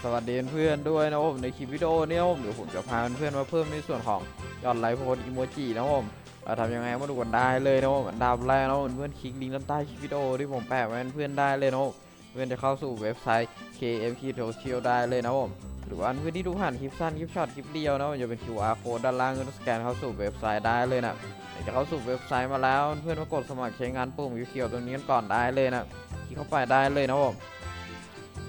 สวัสดีเพื่อนๆด้วยนะครับผมในคลิปวิดีโอนี้ผมเดี๋ยวผมจะพาเพื่อนๆมาเพิ่มในส่วนของยอดไลค์โพสต์อีโมจินะครับผมเราทำยังไงมาดูกันได้เลยนะครับผมอันดับแรกนะครับผมเพื่อนคลิกลิงก์ด้านใต้คลิปวิดีโอที่ผมแปะไว้ให้เพื่อนได้เลยนะครับผมเพื่อนจะเข้าสู่เว็บไซต์ KMK Social ได้เลยนะครับผมหรือว่าเพื่อนที่ดูผ่านคลิปสั้นคลิปช็อตคลิปเดียวนะผมจะเป็น QR code ด้านล่างก็สแกนเข้าสู่เว็บไซต์ได้เลยนะหลังจากเข้าสู่เว็บไซต์มาแล้วเพื่อนมากดสมัครใช้งานปุ่มเขียวๆตรงนี้กันก่อนได้เลยนะคลิกเข้าไปได้เลยนะครับผม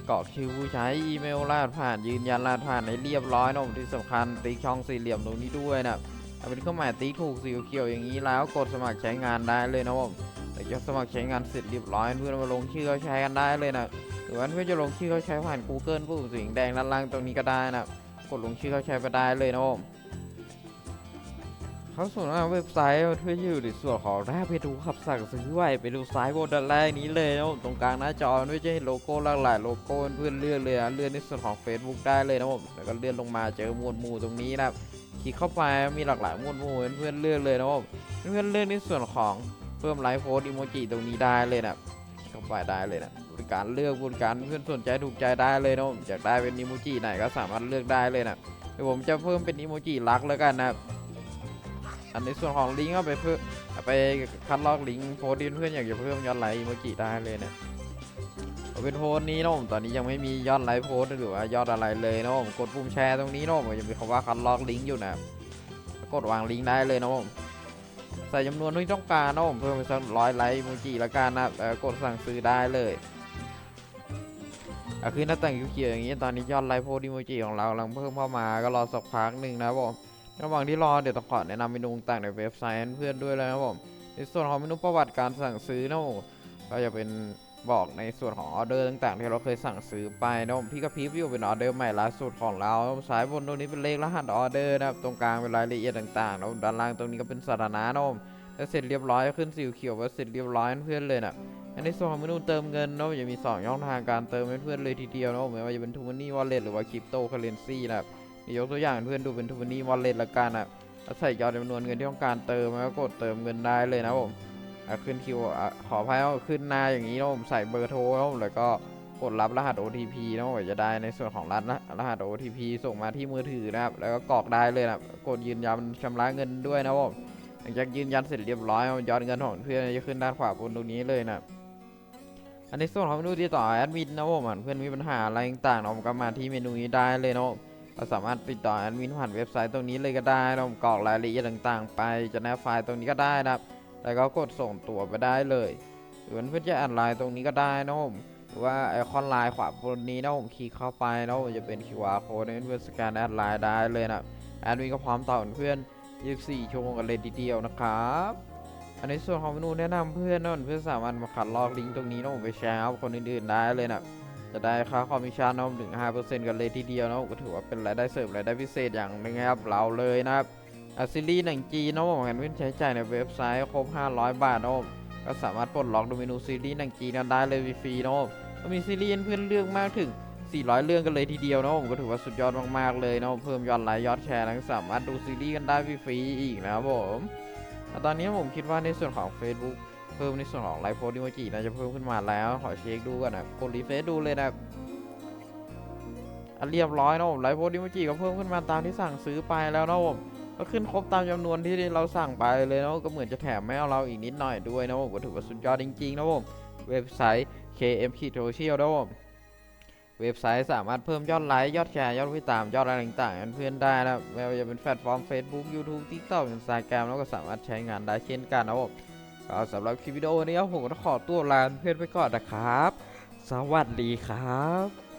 กรอกชื่อผู้ใช้อีเมลรหัสผ่านยืนยันรหัสผ่านให้เรียบร้อยนะผมที่สำคัญติ๊กช่องสี่เหลี่ยมตรงนี้ด้วยนะถ้าเป็นเครื่องหมายติ๊กถูกสีเขียวอย่างนี้แล้วกดสมัครใช้งานได้เลยนะผมหลังจากสมัครใช้งานเสร็จเรียบร้อยเพื่อนมาลงชื่อเขาใช้กันได้เลยนะหรือว่าเพื่อนจะลงชื่อเขาใช้ผ่าน Google ปุ่มสีแดงด้านล่างตรงนี้ก็ได้นะกดลงชื่อเขาใช้ไปได้เลยนะผม เข้าสู่หน้าเว็บไซต์เพื่ออยู่ในส่วนของแรกไปดูขับสั่งซื้อไว้ไปดูซ้ายบนด้านล่างนี้เลยนะผมตรงกลางหน้าจอด้วยจะเห็นโลโก้หลากหลายโลโก้เพื่อนเลือกเลยนะเลื่อนในส่วนของ Facebook ได้เลยนะผมแล้วก็เลื่อนลงมาเจอหมวดหมู่ตรงนี้นะครับคลิกเข้าไปมีหลากหลายหมวดหมู่เพื่อนเลือกเลยนะผมเพื่อนเลือกในส่วนของเพิ่มไลฟ์โพสต์อีโมจิตรงนี้ได้เลยนะคลิกเข้าไปได้เลยนะบริการเลือกบริการเพื่อนสนใจถูกใจได้เลยนะผมอยากได้เป็นอีโมจิไหนก็สามารถเลือกได้เลยนะเดี๋ยวผมจะเพิ่มเป็นอีโมจิรักแล้วกันนะครับ อันในส่วนของลิงก์เอาไปเพิ่มไปคัดลอกลิงก์โพสต์ที่เพื่อนอยากจะเพิ่มยอดไลค์อีโมจิได้เลยเนะเอาเป็นโพสนี้นะผมตอนนี้ยังไม่มียอดไลค์โพสหรือว่ายอดอะไรเลยนะผมกดปุ่มแชร์ตรงนี้นะผมจะมีคำว่าคัดลอกลิงก์อยู่นะกดวางลิงก์ได้เลยนะผมใส่จำนวนที่ต้องการนะผมเพิ่มไปสักร้อยไลค์อีโมจิละกันนะกดสั่งซื้อได้เลยคือหน้าต่างเขียวๆอย่างนี้ตอนนี้ยอดไลค์โพสต์อีโมจิของเรากำลังเพิ่มเข้ามาก็รอสักพักหนึ่งนะบผม ระหว่างที่รอเดี๋ยวต้องขอแนะนำเมนูต่างในเว็บไซต์เพื่อนด้วยเลยนะครับผม ในส่วนของเมนูประวัติการสั่งซื้อนะผมก็จะเป็นบอกในส่วนของออเดอร์ต่างๆ ที่เราเคยสั่งซื้อไปนะผมพี่กระพริบอยู่เป็นออเดอร์ใหม่ล่าสุดของเราสายบนตรงนี้เป็นเลขรหัสออเดอร์นะครับตรงกลางเป็นรายละเอียดต่างๆแล้วด้านล่างตรงนี้ก็เป็นสถานะนะผมถ้าเสร็จเรียบร้อยขึ้นสีเขียวว่าเสร็จเรียบร้อยเพื่อนเลยนะอันในส่วนของเมนูเติมเงินนะจะมีสองช่องทางการเติมให้เพื่อนเลยทีเดียวนะผมไม่ว่าจะเป็นทูมันนี่วอลเล็ตหรือว่าคริปโตเคอเรนซีนะครับ ยกตัวอย่างเพื่อนดูเป็นทูมันนี่วอลเล็ตละกันนะแล้วใส่ยอดจำนวนเงินที่ต้องการเติมแล้วกดเติมเงินได้เลยนะผมขึ้นคิวขออภัยว่าขึ้นหน้าอย่างนี้นะผมใส่เบอร์โทรนะผมแล้วก็กดรับรหัส OTP นะผมจะได้ในส่วนของรัฐนะรหัส OTP ส่งมาที่มือถือนะครับ แล้วก็กรอกได้เลยนะกดยืนยันชำระเงินด้วยนะผมหลังจากยืนยันเสร็จเรียบร้อยยอดเงินของเพื่อนจะขึ้นด้านขวาบนตรงนี้เลยนะอันนี้ส่วนของเมนูที่ต่อแอดมินนะผมเพื่อนมีปัญหาอะไรต่างๆเนาะผมก็มาที่เมนูนี้ได้เลยเนาะ เราสามารถติดต่อแอดมินผ่านเว็บไซต์ตรงนี้เลยก็ได้นะผมกรอกรายละเอียดต่างๆ ไปจะแนบไฟล์ตรงนี้ก็ได้นะครับ แล้วก็กดส่งตัวไปได้เลยหรือว่าเพื่อนจะแอดไลน์ตรงนี้ก็ได้นะผมหรือว่าไอคอนไลน์ขวาบนนี้นะผมคลิกเข้าไปนะผมจะเป็น QR code ให้เพื่อนสแกนแอดไลน์ได้เลยนะแอดมินก็พร้อมตอบเพื่อน 24 ชั่วโมงกันเลยทีเดียวนะครับอันในส่วนของเมนูแนะนำเพื่อนนะเพื่อนสามารถมาขัดลอกลิงก์ตรงนี้นะผมไปแชร์กับคนอื่นๆได้เลยนะ จะได้ค่าคอมมิชชั่นนะผมถึง5%กันเลยทีเดียวนะผมก็ถือว่าเป็นรายได้เสริมรายได้พิเศษอย่างหนึงนะครับเราเลยนะครับอซีรีส์หนังจีนนะผมเห็นเพื่อนใช้จ่ายในเว็บไซต์ครบ 500 บาทนะผมก็สามารถปลดล็อกดูเมนูซีรีส์หนังจีนกันได้เลยฟรีนะผมมีซีรีส์เพื่อนเลือกมากถึง 400 เรื่องกันเลยทีเดียวนะผมก็ถือว่าสุดยอดมากๆเลยนะเพิ่มยอดไลค์ยอดแชร์แล้วสามารถดูซีรีส์กันได้ฟรีอีกนะครับผม ตอนนี้ผมคิดว่าในส่วนของ Facebook เพิ่มในส่วนของไลฟ์โพสต์ดิโมจิน่าจะเพิ่มขึ้นมาแล้ว ขอเช็คดูก่อนนะกดรีเฟซดูเลยนะอันเรียบร้อยนะผมไลฟ์โพสต์ดิโมจิก็เพิ่มขึ้นมาตามที่สั่งซื้อไปแล้วนะผมก็ขึ้นครบตามจำนวนที่เราสั่งไปเลยนะก็เหมือนจะแถมให้เราอีกนิดหน่อยด้วยนะผมก็ถือว่าสุดยอดจริงๆนะผมเว็บไซต์ KM k i t o c i a l นะผม เว็บไซต์สามารถเพิ่มยอดไลค์ยอดแชร์ยอดผู้ติดตามยอดอะไรต่างๆเพื่อนได้นะไม่ว่าจะเป็นแพลตฟอร์ม Facebook YouTube TikTok Instagram แล้วก็สามารถใช้งานได้เช่นกันนะผมก็สำหรับคลิปวิดีโอนี้ผมก็ต้องขอตัวลาเพื่อนไปก่อนนะครับ สวัสดีครับ